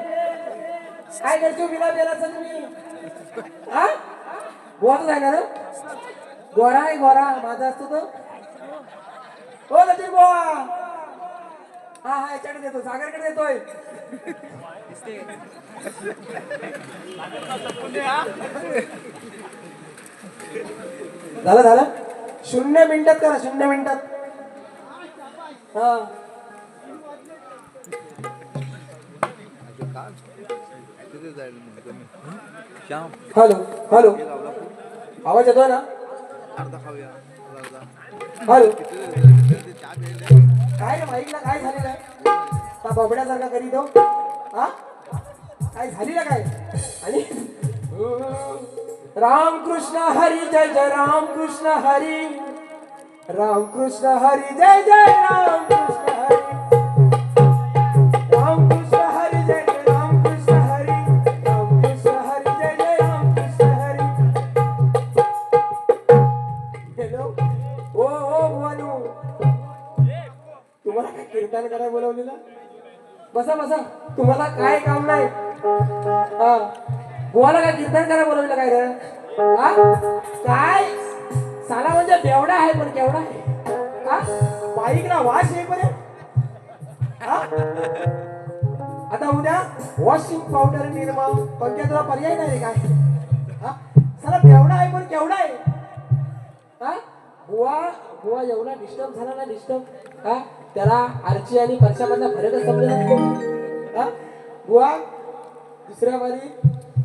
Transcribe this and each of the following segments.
काय करतो बिना पेनाचं तुम्ही हा? गोवाच आहे ना गोरा आहे गोरा. माझा असतो तो. हो गोवा हा हा याच्याकडे देतो सागरकडे देतोय. झालं झालं? शून्य मिनिटात करा शून्य मिनिटात. हा. Shyam hello hello. आवाज येतोय ना? अर्धा खाऊया हॅलो. काय रे माईकला काय झालेलं आहे? का बबड्यासारखा करी तो हो. हा? काय झालेलं काय? आणि रामकृष्ण हरी जय जय रामकृष्ण हरी. रामकृष्ण हरी जय जय रामकृष्ण बसा बसा. तुम्हाला काय काम नाही. हा. गोवाला काय कीर्तन करायला बोलवलं काय रे? हा? काय? साला म्हणजे बेवडा आहे पण केवढा आहे. हा? बाईकला वास आहे हा? आता उद्या वॉशिंग पावडर निर्मा पंख्या तुला पर्याय नाही रे काय. हा? साला बेवडा आहे पण केवढा आहे. बुवा बुवा एवढा डिस्टर्ब झाला ना डिस्टर्ब हा? त्याला आरची आणि परशामधला फरकच समजला हा? बुवा दुसऱ्या बारी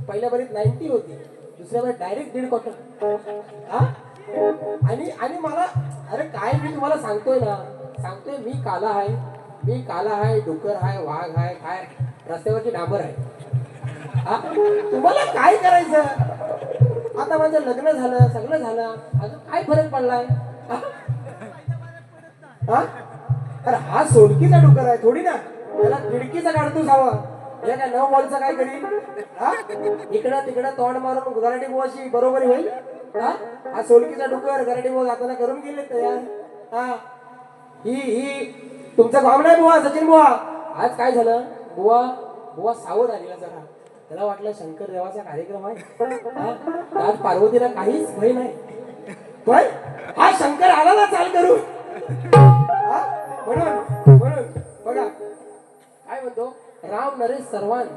पहिल्या बारीत नाईन्टी होती. दुसऱ्या बारीत डायरेक्ट दीड क्वार्टर हा? आणि आणि मला अरे काय मी तुम्हाला सांगतोय ना सांगतोय मी काला आहे मी काला आहे डुकर आहे वाघ आहे काय? रस्त्यावरची डांबर आहे हा? तुम्हाला काय करायचं? आता माझं लग्न झालं सगळं झालं. अजून काय फरक पडलाय? हा? हा? अरे हा सोडकीचा डुकर आहे थोडी ना. त्याला खिडकीचा काढतोस हवा. हे काय नऊ बॉलचा काय करील हा? इकडं तिकडं तोंड मारून गराटी बुवाशी बरोबरी होईल? हा? हा सोलकीचा डुकर गराटी बुवा जाताना करून गेले तयार. हा? ही ही तुमचं काम नाही बुवा सचिन बुवा. आज काय झालं? बुवा बुवा सावध आलेला जरा. त्याला वाटलं शंकर देवाचा कार्यक्रम आहे हा? आज पार्वतीला काहीच भय नाही. पण हा शंकर आला ना चाल करू हा? म्हणून म्हणून बघा. काय म्हणतो? राम नरेश सर्वान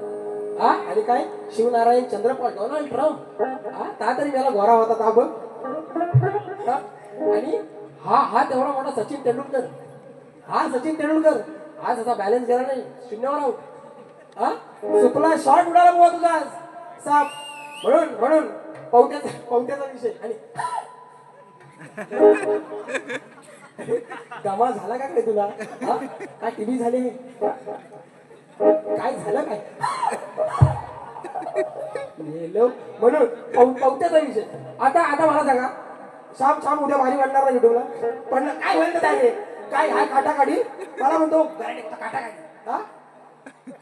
हा? आणि काय? Shivnarine Chanderpaul Donald Trump. हा? ता तरी त्याला गोरा होता ता बघ. हा? आणि हा हा तेवढा मोठा सचिन तेंडुलकर. हा सचिन तेंडुलकर. आज असा बॅलन्स गेला नाही. शून्यावर आहोत हा? सुपला शॉर्ट उडाला बुवा तुझा. साप. म्हणून म्हणून. पवट्याचा पवट्याचा विषय. आणि दमा झाला का काय तुला? काय टीव्ही झाले? काय झालं काय? म्हणून पवट्याचा विषय. आता आता मला सांगा. शाम शाम उद्या भारी वाढणार नाही तुला पण काय होईल काय हा काटा काढी? मला म्हणतो काटा काढी. हा?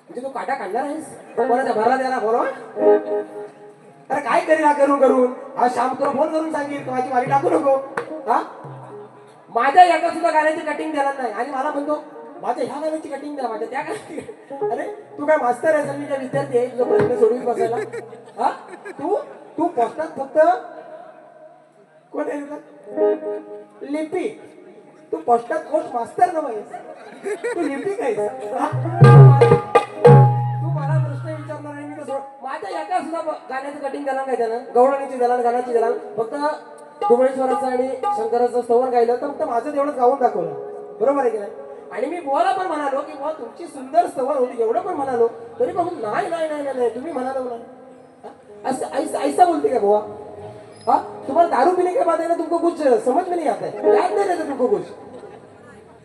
म्हणजे तू काटा काढणार आहेस? कोणाच्या भरला द्यायला बोलवा अरे काय करील हा करून करून? हा श्याम तुला फोन करून सांगेल माझी वारी टाकू नको हा? माझ्या एका सुद्धा गाण्याची कटिंग देणार नाही. आणि मला म्हणतो माझ्या ह्या गाण्याची कटिंग द्या माझ्या त्या गाण्याची अरे तू काय मास्तर आहेस आणि मी काय विद्यार्थी आहे? तुझा प्रश्न सोडून बसायला? हा? तू तू पोस्टात फक्त कोण आहे तुला? लिपी. तू पोस्टात पोस्ट मास्तर नव्हेस तू हा? मला प्रश्न विचारणार आणि मी तो माझ्या एका सुद्धा गाण्याचं कटिंग देणार काय त्यानं? गवळणीची देणार गाण्याची झाला फक्त डुबळेश्वराचं आणि शंकराचं स्तवन गायलं तर फक्त माझं तेवढं गाऊन दाखवलं. बरोबर आहे की नाही? आणि मी बुवाला पण म्हणालो की बुवा तुमची सुंदर स्तवन होती. एवढं पण म्हणालो. तरी पण नाही नाही नाही नाही, तुम्ही म्हणालो ना असं ऐसा बोलते का बुवा? हाँ? तुम्हारा दारू पीने के बाद है ना तुमको कुछ समझ में नहीं आता है. याद नहीं रहता तुमको कुछ.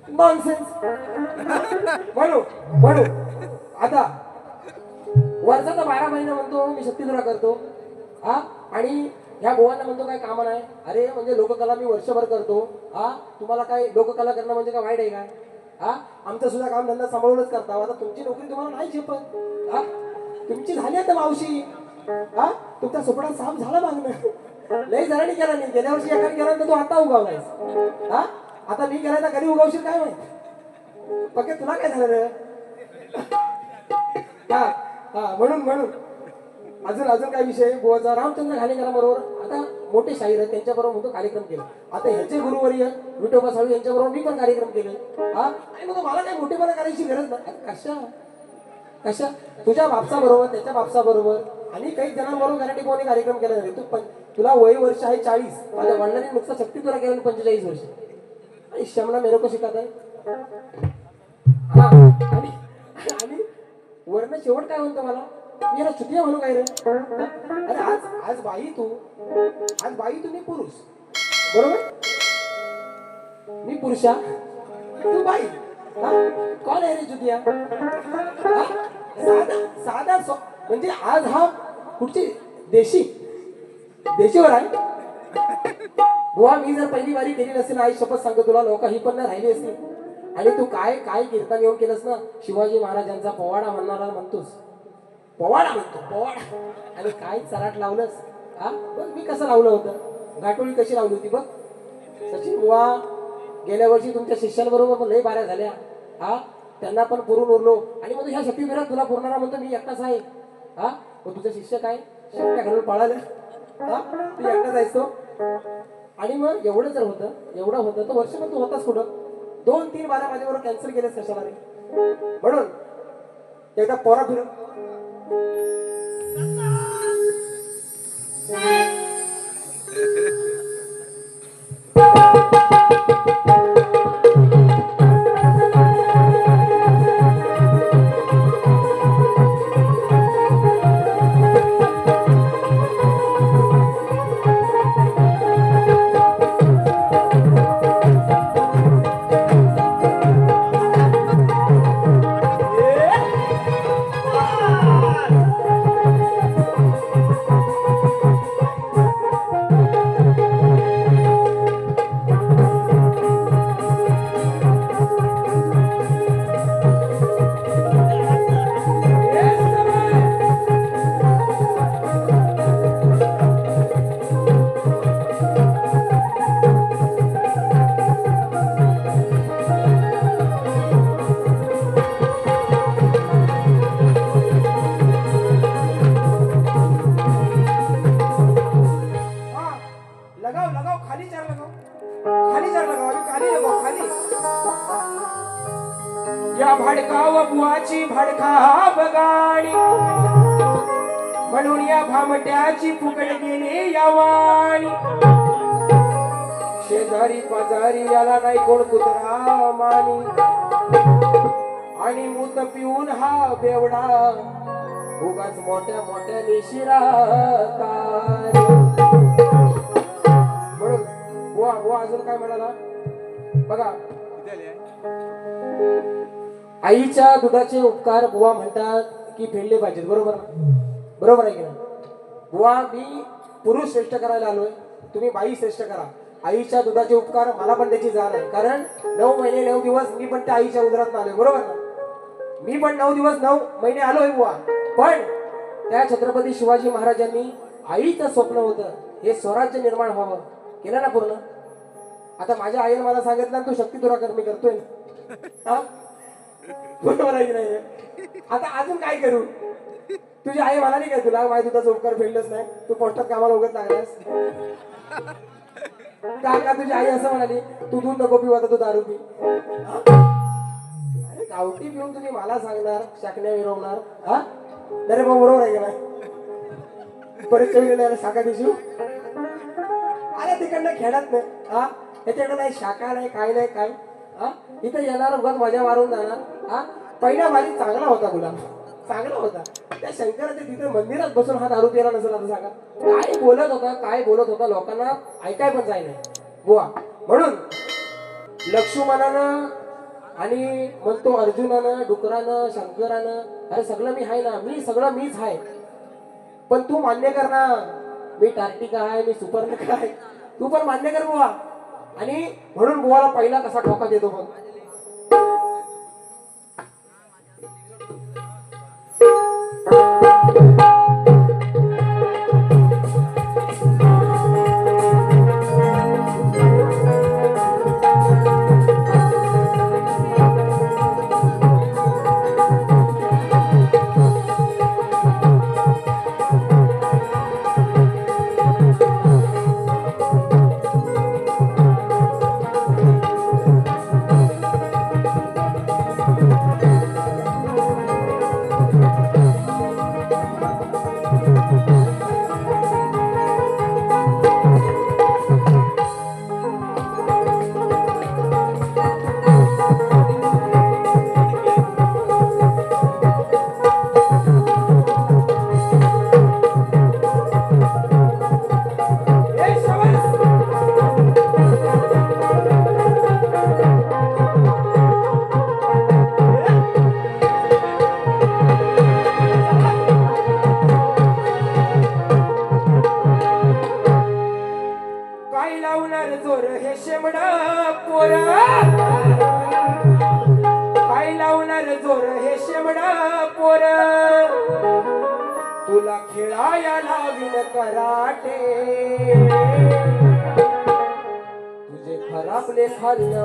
नॉनसेन्स म्हणू म्हणू आता वर्षाचा बारा महिना म्हणतो मी शक्तीधुरा करतो. हा? आणि ह्या गोवांना म्हणतो काय कामा नाही. अरे म्हणजे लोककला मी वर्षभर करतो. हा? तुम्हाला काय लोककला करणं म्हणजे काय वाईट आहे काय हा? आमचं सुद्धा काम धंदा सांभाळूनच करता आता तुमची नोकरी तुम्हाला नाही झेपत हा? तुमची झाली आता मावशी. हा? तुमचा सुपडा साफ झाला मागणं. लय नाही केला नाही. गेल्या वर्षी एकाने केला तर तू आता उगावलायस हा? आता मी केला तर कधी उगावशील काय माहीत? पक्के तुला काय झालं रे? हा? हा म्हणून म्हणून. अजून अजून काय विषय गोवाचा रामचंद्र घाणेकरांबरोबर आता मोठे शाहीर आहेत. त्यांच्याबरोबर मोठं कार्यक्रम केला. आता ह्याचे गुरुवर्य विठोबा साळू यांच्याबरोबर मी पण कार्यक्रम केले. हा? आणि मग मला काही मोठेपणा करायची गरज नाही. कशा? कशा? तुझ्या बापसा बरोबर त्याच्या बापसा बरोबर आणि काही जणांबरोबर गॅरंटी कोणी कार्यक्रम केला नाही तू पण तुला वय वर्ष आहे चाळीस. माझ्या वडिलांनी नुकसान शक्ती तुला केलं पंचेचाळीस वर्ष. आणि शमना मेरे को शिकत आहे हा, वर्ण शेवट काय म्हणतो मला? मी याला चुतिया म्हणू काय रे? अरे आज आज बाई तू. आज बाई तू मी पुरुष. बरोबर? मी पुरुषा? तू बाई. कोण आहे रे चुतिया साधा साधा म्हणजे आज हा कुठची देशी? देशीवर आहे? बुवा मी जर पहिली बारी केली नसेल आई शपथ सांगतो तुला लोक ही पण नाही राहिली असतील आणि तू काय काय कीर्तन येऊन केलंस ना? शिवाजी महाराजांचा पोवाडा म्हणणारा म्हणतोस. पोवाडा म्हणतो पोवाडा. आणि काय चराट लावलंस? हा? बघ मी कसं लावलं होतं? गाठोळी कशी लावली होती बघ. सचिन बुवा गेल्या वर्षी तुमच्या शिष्यांबरोबर पण लय बाऱ्या झाल्या. हा? त्यांना पण पुरून उरलो. आणि मग ह्या शक्तीविरात तुला पुरणारा म्हणतो मी एकटाच आहे. हा? मग तुझं शिष्य काय? शक्य घालून पळालं. हा? तू एकटाच आहेस तो. आणि मग एवढं जर होतं एवढं होतं तर वर्ष पण तू होतास कुठं? दोन तीन बारा माझ्याबरोबर कॅन्सल केले कशाला म्हणून एकदा पोरा फिरून. भाडकाव बुवाची भाडका गाणी म्हणून या भामट्याची फुकट गेली या वाणी शेजारी पाजारी याला नाही कोण कुत्रा मानी. आणि मूत पिऊन हा बेवडा उगाच मोठ्या मोठ्या निशिरा म्हणून बुवा बुवा अजून काय म्हणाला? बघा. किती आईच्या दुधाचे उपकार बुवा म्हणतात की फेडले पाहिजेत बरोबर? ना बरोबर आहे की नाही? बुवा मी पुरुष श्रेष्ठ करायला आलोय तुम्ही बाई श्रेष्ठ करा. आईच्या दुधाचे उपकार मला पण त्याची जाण आहे कारण नऊ महिने नऊ दिवस मी पण त्या आईच्या उदरात आलोय बरोबर? ना मी पण नऊ दिवस नऊ महिने आलोय बुवा पण त्या छत्रपती शिवाजी महाराजांनी आईचं स्वप्न होतं हे स्वराज्य निर्माण व्हावं. केलं ना पूर्ण? आता माझ्या आईने मला सांगितलं तू शक्ती तुरा मी करतोय. ना. हा? बरोबर की नाही? आता अजून काय करू? तुझी आई म्हणाली काय तुला माझ्या दुधाचा उपकार फेडलंच नाही. तू पोस्टात कामाला उगत लागलास का का तुझी आई असं म्हणाली तू दूध नको पिऊ आता तू दारू पी. अरे गावठी पिऊन तुम्ही मला सांगणार शाकण्या विरवणार हा? अरे मग बरोबर आहे का नाही? परीक्षा शाखा दिसू अरे तिकडनं खेळत नाही हा? त्याच्याकडे नाही शाखा नाही काय नाही काय हा? इथं येणार उगाच मजा मारून जाणार. हा? पहिला वारी चांगला होता गुलाम चांगला होता. त्या शंकराच्या तिथे मंदिरात बसून हा दारू केला नसेल आता सांगा. काय बोलत होता काय बोलत होता लोकांना ऐकाय पण जाय नाही. बुवा म्हणून लक्ष्मणानं आणि म्हणतो अर्जुनानं डुकरानं शंकरानं अरे सगळं मी आहे ना मी सगळं मीच आहे पण तू मान्य कर ना मी टार्टिका आहे मी सुपर्णिका आहे तू पण मान्य कर बुवा. आणि म्हणून बुवाला पहिला कसा ठोका देतो बघ.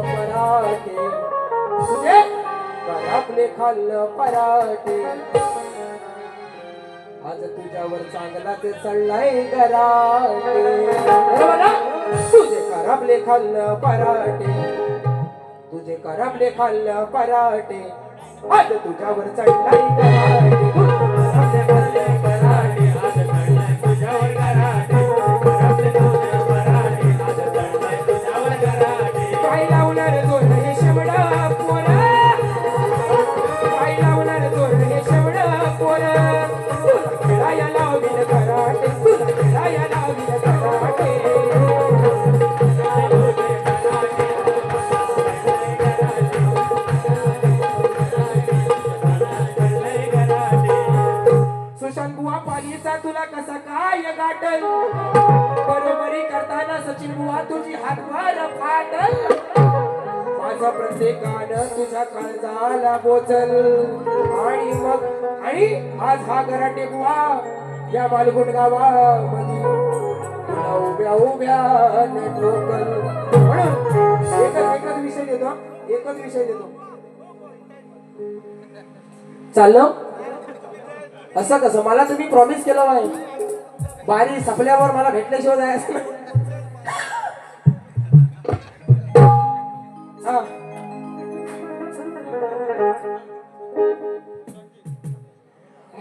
पराठे. पराटे तुझे खाल्लं पराठे. आज तुझ्यावर चांगलाच चढलाय गराटे तुझे खराबले खाल्लं पराटे तुझे करापले खाल्लं पराटे आज तुझ्यावर चढलाय हा गराटे बुवा या बालगुण गावामध्ये तुला उभ्या उभ्या लोकल म्हणून एकच एकच विषय देतो एकच विषय देतो. चाललं? असं कसं? मला तुम्ही प्रॉमिस केलं आहे बारी सपल्यावर मला भेटल्याशिवाय जायचं हा.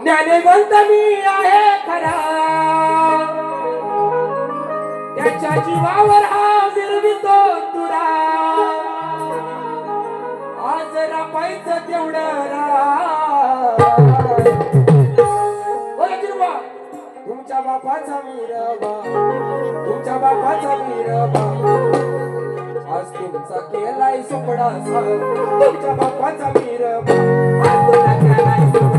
ज्ञानवंत मी आहे खरा. त्याच्या जीवावर हा निर्मितो तुरा आज रापायचं तेवढं रा तुमच्या बापाचा मीरबा तुमच्या बापाचा मीरबा आज तुमचा केलाय सुपडा तुमच्या बापाचा मीरबा आज तुला केलाय सुपडा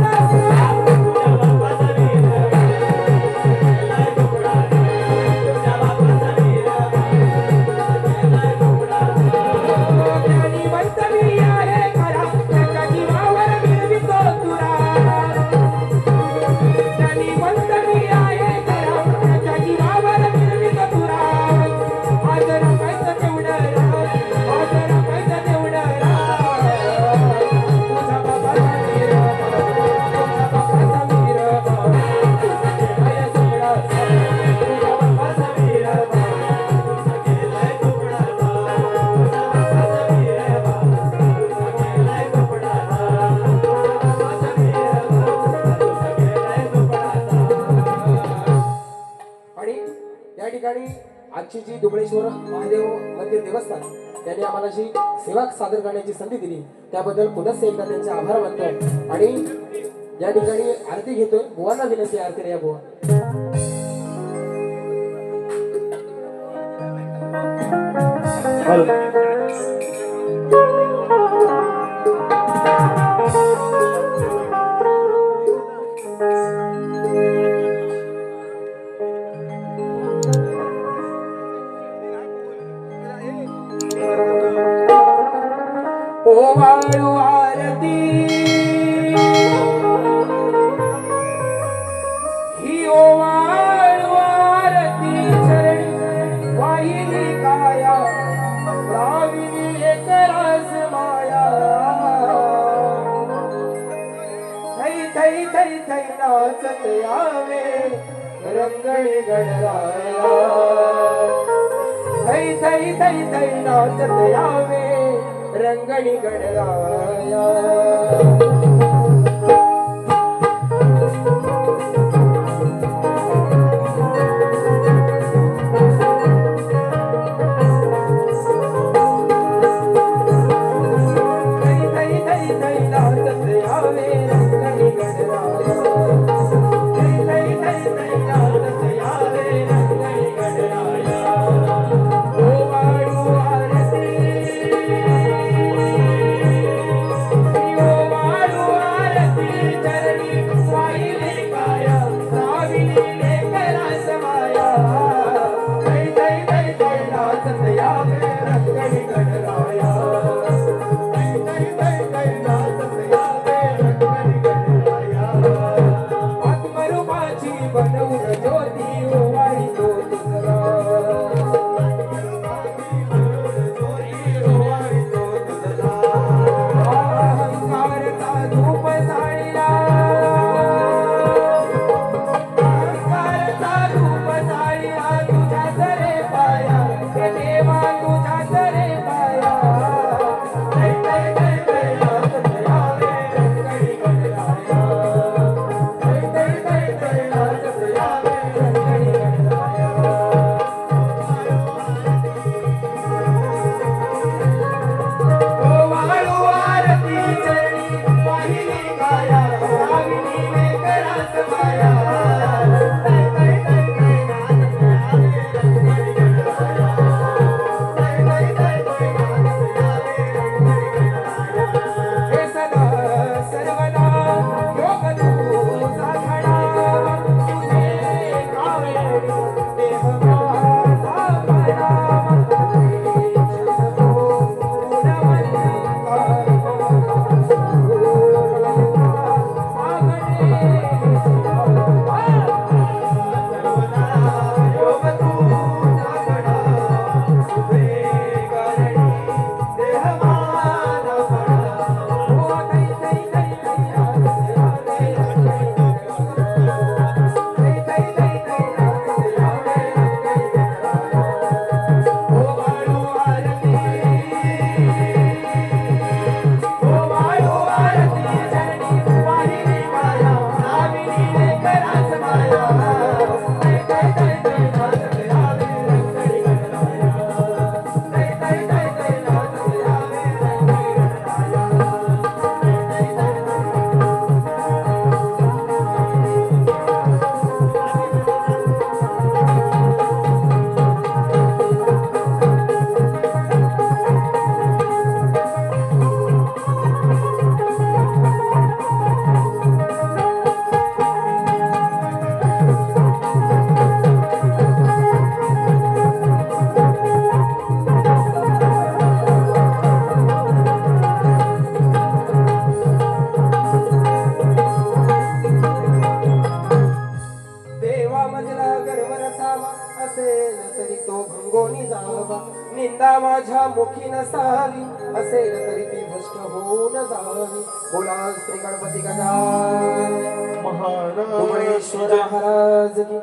आजची महादेव मंदिर देवस्थान. त्यांनी आम्हाला जी सेवा सादर करण्याची संधी दिली त्याबद्दल पुनश्च एकदा त्यांचे आभार मानतो आणि या ठिकाणी आरती घेतोय. बुवांना विनंती आरती या बुवा. Hello. それで。払わずに